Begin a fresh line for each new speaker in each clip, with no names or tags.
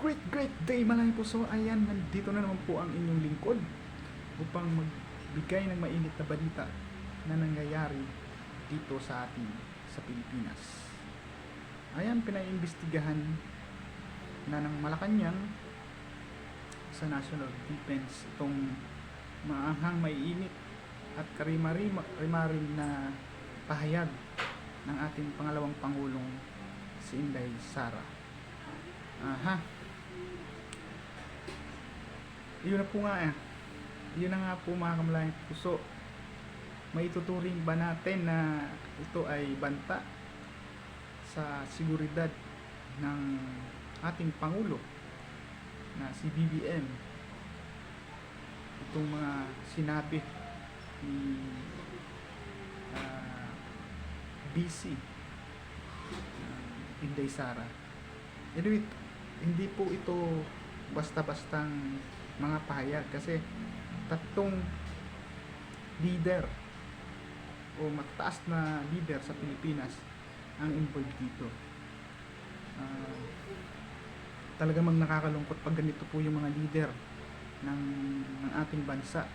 great, great day mga puso. Ayan, nandito na naman po ang inyong lingkod upang magbigay ng mainit na balita na nangyayari dito sa atin sa Pilipinas. Ayan, pinaimbestigahan na ng Malacanang sa National Defense itong maanghang maiinit at karimari-rimarin na pahayag ng ating pangalawang Pangulong si Inday Sara. Aha. Yun na po nga eh. Yun na nga po mga kamalayang puso. May ituturing ba natin na ito ay banta sa seguridad ng ating Pangulo na si BBM itong mga sinabi ni ah, BC uh, Inday Sara anyway hindi po ito basta-bastang mga pahayag kasi tatlong leader o mataas na leader sa Pilipinas ang involved dito. Ah, talaga mang nakakalungkot pag ganito po yung mga leader ng, ng ating bansa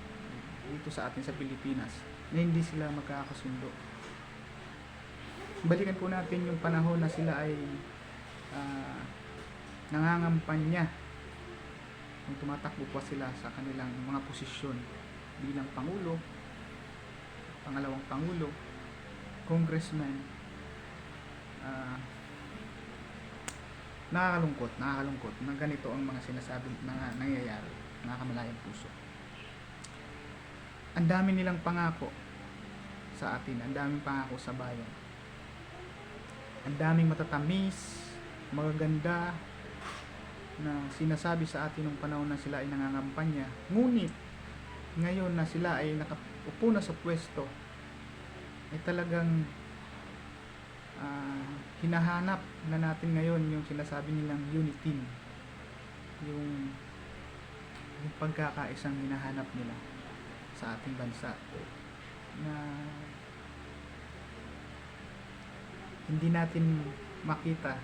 dito sa atin sa Pilipinas na hindi sila magkakasundo. Balikan po natin yung panahon na sila ay ah, nangangampanya kung tumatakbo pa sila sa kanilang mga posisyon bilang Pangulo, pangalawang Pangulo, Congressman, ah, nakakalungkot, nakakalungkot na ganito ang mga sinasabi na nangyayari, nakakamalayang puso. Ang dami nilang pangako sa atin, ang daming pangako sa bayan. Ang daming matatamis, magaganda, na sinasabi sa atin nung panahon na sila ay nangangampanya. Ngunit, ngayon na sila ay nakaupo na sa pwesto, ay talagang ah, hinahanap na natin ngayon yung sinasabi nilang unity. Yung, yung pagkakaisang hinahanap nila sa ating bansa na hindi natin makita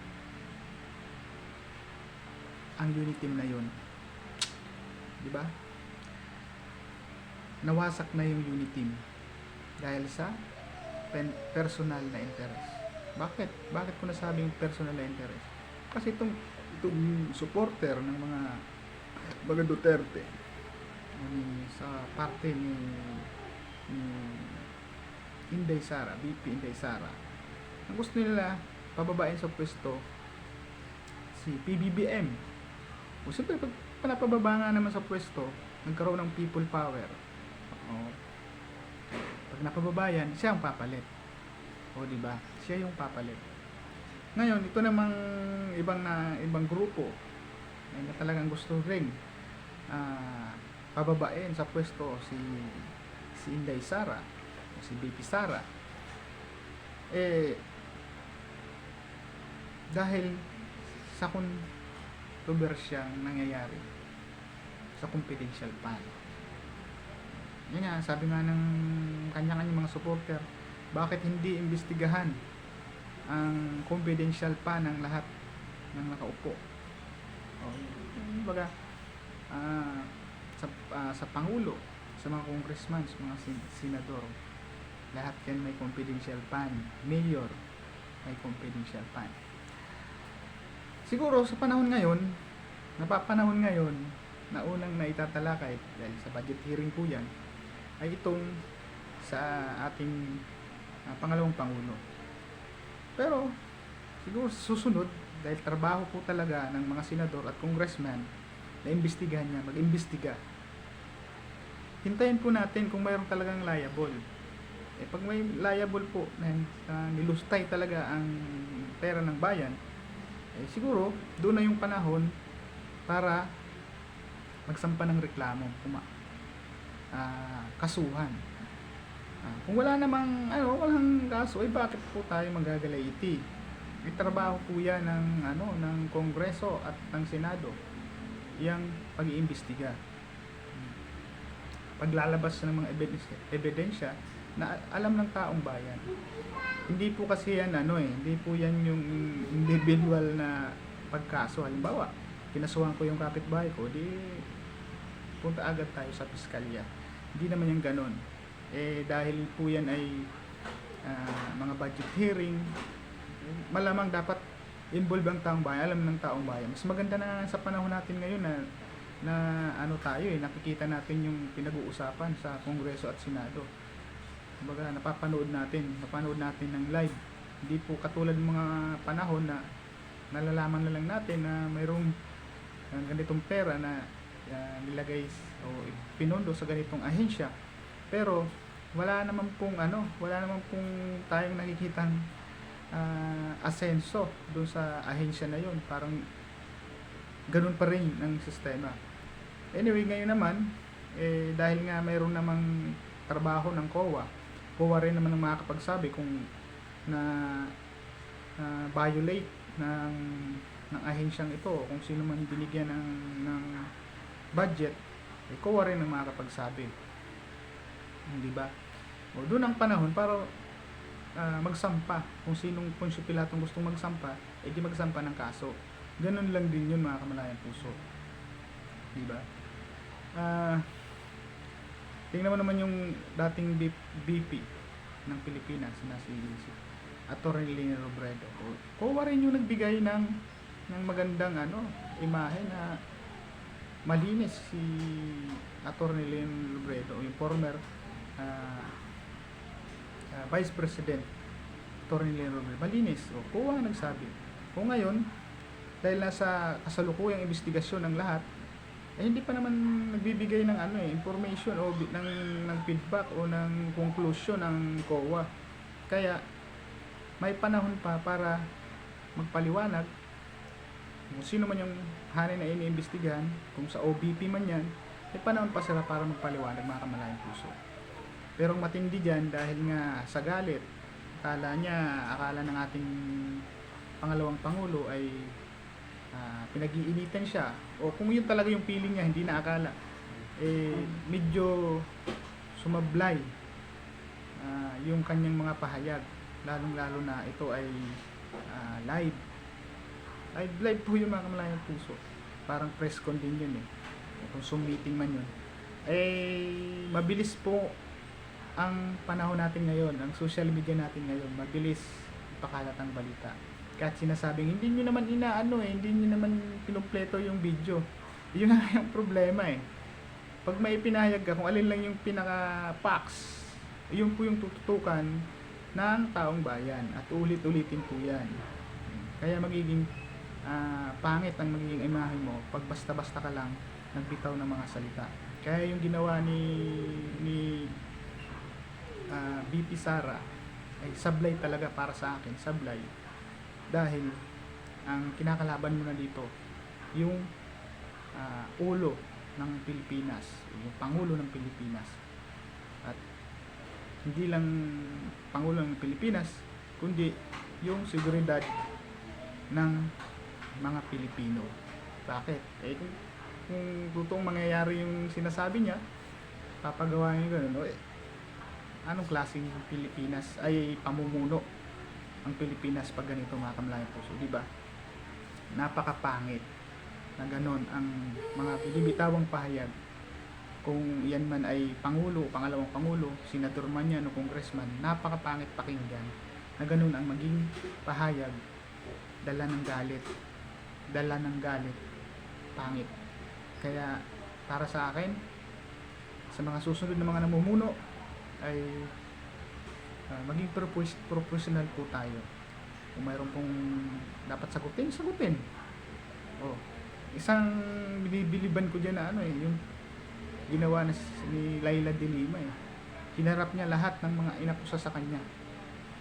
ang unity na yun. Di ba? Nawasak na yung unity dahil sa pen- personal na interest. Bakit? Bakit ko nasabing personal na interest? Kasi itong, itong supporter ng mga mga Duterte sa parte ni, ni Inday Sara, VP Inday Sara, ang gusto nila pababain sa pwesto si PBBM. O siyempre, pag panapababa nga naman sa pwesto, nagkaroon ng people power. O, pag napababa yan, siya ang papalit. O, di ba? Siya yung papalit. Ngayon, ito namang ibang na ibang grupo ay na talagang gusto rin ah, pababain sa pwesto si si Inday Sara o si BP Sara. Eh, dahil sa kontrobersyang nangyayari sa confidential fund. Yun nga, sabi nga ng kanya-kanya mga supporter, bakit hindi imbestigahan ang confidential pa ng lahat ng nakaupo. O, yung baga, ah, sa, ah, sa Pangulo, sa mga congressman, sa mga sen- senador, lahat yan may confidential pan. Mayor, may confidential pan. Siguro sa panahon ngayon, napapanahon ngayon, na unang naitatalakay dahil sa budget hearing po yan, ay itong sa ating ah, pangalawang pangulo. Pero siguro susunod dahil trabaho po talaga ng mga senador at congressman na imbestigahan niya, mag-imbestiga. Hintayin po natin kung mayroon talagang liable. Eh pag may liable po na ah, nilustay talaga ang pera ng bayan, eh siguro doon na yung panahon para magsampa ng reklamo, kuma ah, kasuhan. Ah, kung wala namang ano, walang kaso, eh bakit po tayo magagalaiti? May trabaho po yan ng ano ng Kongreso at ng Senado. Yang pag-iimbestiga. Paglalabas ng mga ebidensya, ebidensya na alam ng taong bayan. Hindi po kasi yan ano eh, hindi po yan yung individual na pagkaso halimbawa kinasuhan ko yung kapitbahay ko, di punta agad tayo sa piskalya. Hindi naman yung ganon. Eh, dahil po yan ay ah, mga budget hearing, malamang dapat involve ang taong bayan, alam ng taong bayan. Mas maganda na sa panahon natin ngayon na na ano tayo eh, nakikita natin yung pinag-uusapan sa Kongreso at Senado. Kumbaga, napapanood natin, napanood natin ng live. Hindi po katulad ng mga panahon na nalalaman na lang natin na mayroong uh, ganitong pera na uh, nilagay o pinondo sa ganitong ahensya. Pero wala naman pong ano, wala naman pong tayong nakikitang ah, asenso doon sa ahensya na yon. Parang ganun pa rin ang sistema. Anyway, ngayon naman, eh, dahil nga mayroon namang trabaho ng COA, COA rin naman ang makakapagsabi kung na na violate ng ng ahensyang ito kung sino man binigyan ng ng budget eh COA rin ang makakapagsabi. Hindi ba? O doon ang panahon para ah, magsampa. Kung sinong Poncio gustong magsampa eh di magsampa ng kaso. Ganun lang din yun mga kamalayan puso. Di ba? Ah tingnan mo naman yung dating BP ng Pilipinas na si, Atty. Lene Robredo. Kowa rin yung nagbigay ng ng magandang ano, imahe na malinis si Atty. Lene Robredo, yung former ah, ah, Vice President Atty. Lene Robredo. Malinis. O, Kowa nagsabi. O ngayon, dahil nasa kasalukuyang investigasyon ng lahat, eh hindi pa naman nagbibigay ng ano eh, information o ng, ng feedback o ng conclusion ng COA. Kaya may panahon pa para magpaliwanag kung sino man yung hanay na iniimbestigahan, kung sa OBP man yan, may panahon pa sila para magpaliwanag mga kamalayang puso. Pero ang matindi dyan dahil nga sa galit, akala niya, akala ng ating pangalawang pangulo ay ah, pinag-iinitan siya. O kung yun talaga yung feeling niya hindi na akala eh medyo sumablay ah, yung kanyang mga pahayag. Lalong lalo na ito ay ah, live. Live live po yung mga kamalayang puso. Parang press con din yun eh. Kung Zoom meeting man yun. Eh mabilis po ang panahon natin ngayon ang social media natin ngayon. Mabilis ipakalat ang balita kahit sinasabing hindi nyo naman inaano eh, hindi nyo naman pinumpleto yung video. Yun nga yung problema eh. Pag may pinahayag ka, kung alin lang yung pinaka-facts, yun po yung tututukan ng taong bayan at ulit-ulitin po yan. Kaya magiging ah, pangit ang magiging imahe mo pag basta-basta ka lang nagbitaw ng mga salita. Kaya yung ginawa ni ni ah, BP Sara ay sablay talaga para sa akin, sablay dahil ang kinakalaban mo na dito yung ah, ulo ng Pilipinas, yung pangulo ng Pilipinas. At hindi lang pangulo ng Pilipinas, kundi yung seguridad ng mga Pilipino. Bakit? Eh kung, kung totoong mangyayari yung sinasabi niya, papagawa niya ganun, o, eh, anong klaseng Pilipinas ay pamumuno ang Pilipinas pag ganito mga kamlayang puso, di ba? Napakapangit na ganon ang mga binibitawang pahayag. Kung yan man ay pangulo, pangalawang pangulo, senador man yan o congressman, napakapangit pakinggan na ganun ang maging pahayag. Dala ng galit. Dala ng galit. Pangit. Kaya para sa akin sa mga susunod na mga namumuno ay Ah, maging professional po tayo. Kung mayroon pong dapat sagutin, sagutin. Oh, isang binibiliban ko dyan na ano eh, yung ginawa na ni Laila de Lima eh. Hinarap niya lahat ng mga inakusa sa kanya.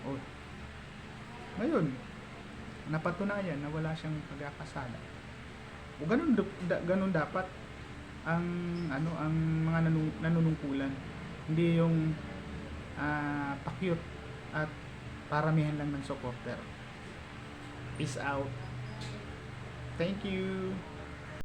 Oh. Ngayon, napatunayan na wala siyang pagkakasala. O ganun, da, ganun dapat ang ano ang mga nanu, nanunungkulan. Hindi yung ah pa-cute at paramihan lang ng supporter. Peace out. Thank you.